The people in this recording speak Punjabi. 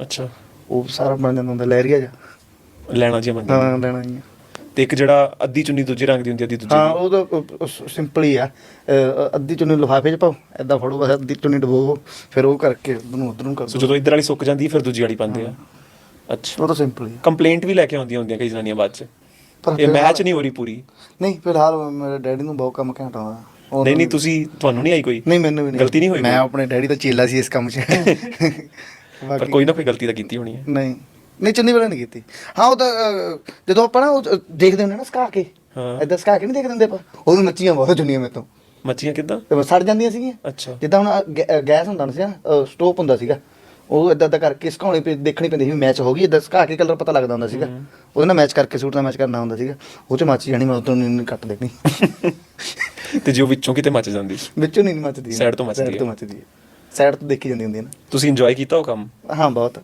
ਅੱਛਾ। ਉਹ ਸਾਰਾ ਬਣ ਜਾਂਦਾ ਹੁੰਦਾ ਲਹਿਰੀਆ ਜਾ। ਲੈਣਾ ਜੀ ਮੰਡੀ ਹਾਂ ਲੈਣਾ ਹੀ ਆ। ਤੇ ਇੱਕ ਜਿਹੜਾ ਅੱਧੀ ਚੁੰਨੀ ਦੂਜੇ ਰੰਗ ਦੀ ਹੁੰਦੀ ਅੱਧੀ ਦੂਜੀ ਹਾਂ ਉਹ ਤਾਂ ਸਿੰਪਲ ਹੀ ਆ। ਅਹ, ਅੱਧੀ ਚੁੰਨੀ ਲਿਫਾਫੇ 'ਚ ਪਾਓ ਐਦਾਂ ਫੜੋ ਬਸ ਅੱਧੀ ਚੁੰਨੀ ਡਬੋਵੋ ਫਿਰ ਉਹ ਕਰਕੇ ਉਹਨੂੰ ਉਧਰ ਨੂੰ ਕਰ ਸੋ ਦਿਓ ਜਦੋਂ ਇੱਧਰ ਵਾਲੀ ਸੁੱਕ ਜਾਂਦੀ ਹੈ, ਫਿਰ ਦੂਜੀ ਵਾਲੀ ਪਾਉਂਦੇ ਆ। ਅੱਛਾ। ਉਹ ਤਾਂ ਸਿੰਪਲ ਹੀ ਆ। ਕੰਪਲੇਂਟ ਵੀ ਲੈ ਕੇ ਆਉਂਦੀਆਂ ਹੁੰਦੀਆਂ ਕਈ ਜਨਾਨੀਆਂ ਬਾਅਦ ਚ। ਪਰ ਇਹ ਫਿਲਹਾਲ- ਮੈਚ ਨਹੀਂ ਹੋ ਰਹੀ ਪੂਰੀ। ਨਹੀਂ ਫਿਲਹਾਲ ਮੇਰੇ ਡੈਡੀ ਨੂੰ ਬਹੁਤ ਕੰਮ ਘੈਂਟ ਆਉਂਦਾ। ਉਹ- ਨਹੀਂ ਨਹੀਂ ਤੁਸੀਂ ਤੁਹਾਨੂੰ ਨਹੀਂ ਆਈ ਕੋਈ? ਨਹੀਂ ਮੈਨੂੰ ਵੀ ਨਹੀਂ ਗਲਤੀ ਨਹੀਂ ਹੋਈ? ਮੈਂ? ਆਪਣੇ ਡੈਡੀ ਦਾ ਚੇਲਾ ਸੀ ਇਸ ਕੰਮ 'ਚ। ਪਰ ਬਾਕੀ- ਕੋਈ ਨਾ ਕੋਈ ਗਲਤੀ ਤਾਂ ਕੀਤੀ ਹੋਣੀ ਹੈ। ਨਹੀਂ। ਨਹੀਂ ਚੰਨੀ ਵਾਲਾ ਨਹੀਂ ਕੀਤੀ। ਹਾਂ ਉਹ ਤਾਂ ਅਹ, ਜਦੋਂ ਆਪਾਂ ਨਾ ਉਹ ਦੇਖਦੇ ਹੁੰਦੇ ਨਾ ਸਕਾ ਕੇ ਹਾਂ। ਐਦਾਂ ਸਕਾ ਕੇ ਨਹੀਂ ਦੇਖਦੇ ਹੁੰਦੇ ਆਪਾਂ। ਉਦੋਂ ਮੱਛੀਆਂ ਬਹੁਤ ਚੁੰਨੀਆਂ ਮੇਰੇ ਤੋਂ। ਮੱਛੀਆਂ ਕਿੱਦਾਂ? ਤੇ ਸੜ ਜਾਂਦੀਆਂ ਸੀਗੀਆਂ। ਅੱਛਾ। ਜਿੱਦਾਂ ਹੁਣ ਆਹ ਗੈ- ਅਹ ਗੈਸ ਹੁੰਦਾ ਸੀ ਨਾ ਸਟੋਪ ਹੁੰਦਾ ਸੀਗਾ। ਉਹ ਇਦਾਂ ਇਦਾਂ ਕਰਕੇ ਸੁਕਾਉਣੀ ਪਈ ਦੇਖਣੀ ਪੈਂਦੀ ਸੀ ਮੈਚ ਹੋ ਗਈ। ਇਦਾਂ ਸੁਕਾ ਕੇ ਕਲਰ ਪਤਾ ਲੱਗਦਾ ਹੁੰਦਾ ਸੀਗਾ। ਉਹਦੇ ਨਾਲ ਮੈਚ ਕਰਕੇ ਸੂਟ ਨਾਲ ਮੈਚ ਕਰਨਾ ਹੁੰਦਾ ਸੀਗਾ। ਉਹ ਚ ਮੱਚ ਜਾਣੀ ਮੈਂ ਉਦੋਂ ਨਹੀਂ ਕੱਟ ਦੇਣੀ। ਤੇ ਜੋ ਵਿੱਚੋਂ ਕਿਤੇ ਮੱਚ ਜਾਂਦੀ? ਵਿੱਚੋਂ ਨਹੀਂ ਮੱਚਦੀ। Side ਤੋਂ ਮੱਚਦੀ Side ਹੈ। ਤੋਂ ਮੱਚਦੀ ਹੈ। ਸਾਈਡ ਤੋਂ ਦੇਖੀ ਜਾਂਦੀ ਹੁੰਦੀ ਹੈ ਨਾ। ਤੁਸੀਂ ਇੰਜੋਏ ਕੀਤਾ ਉਹ ਕੰਮ? ਹਾਂ ਬਹੁਤ।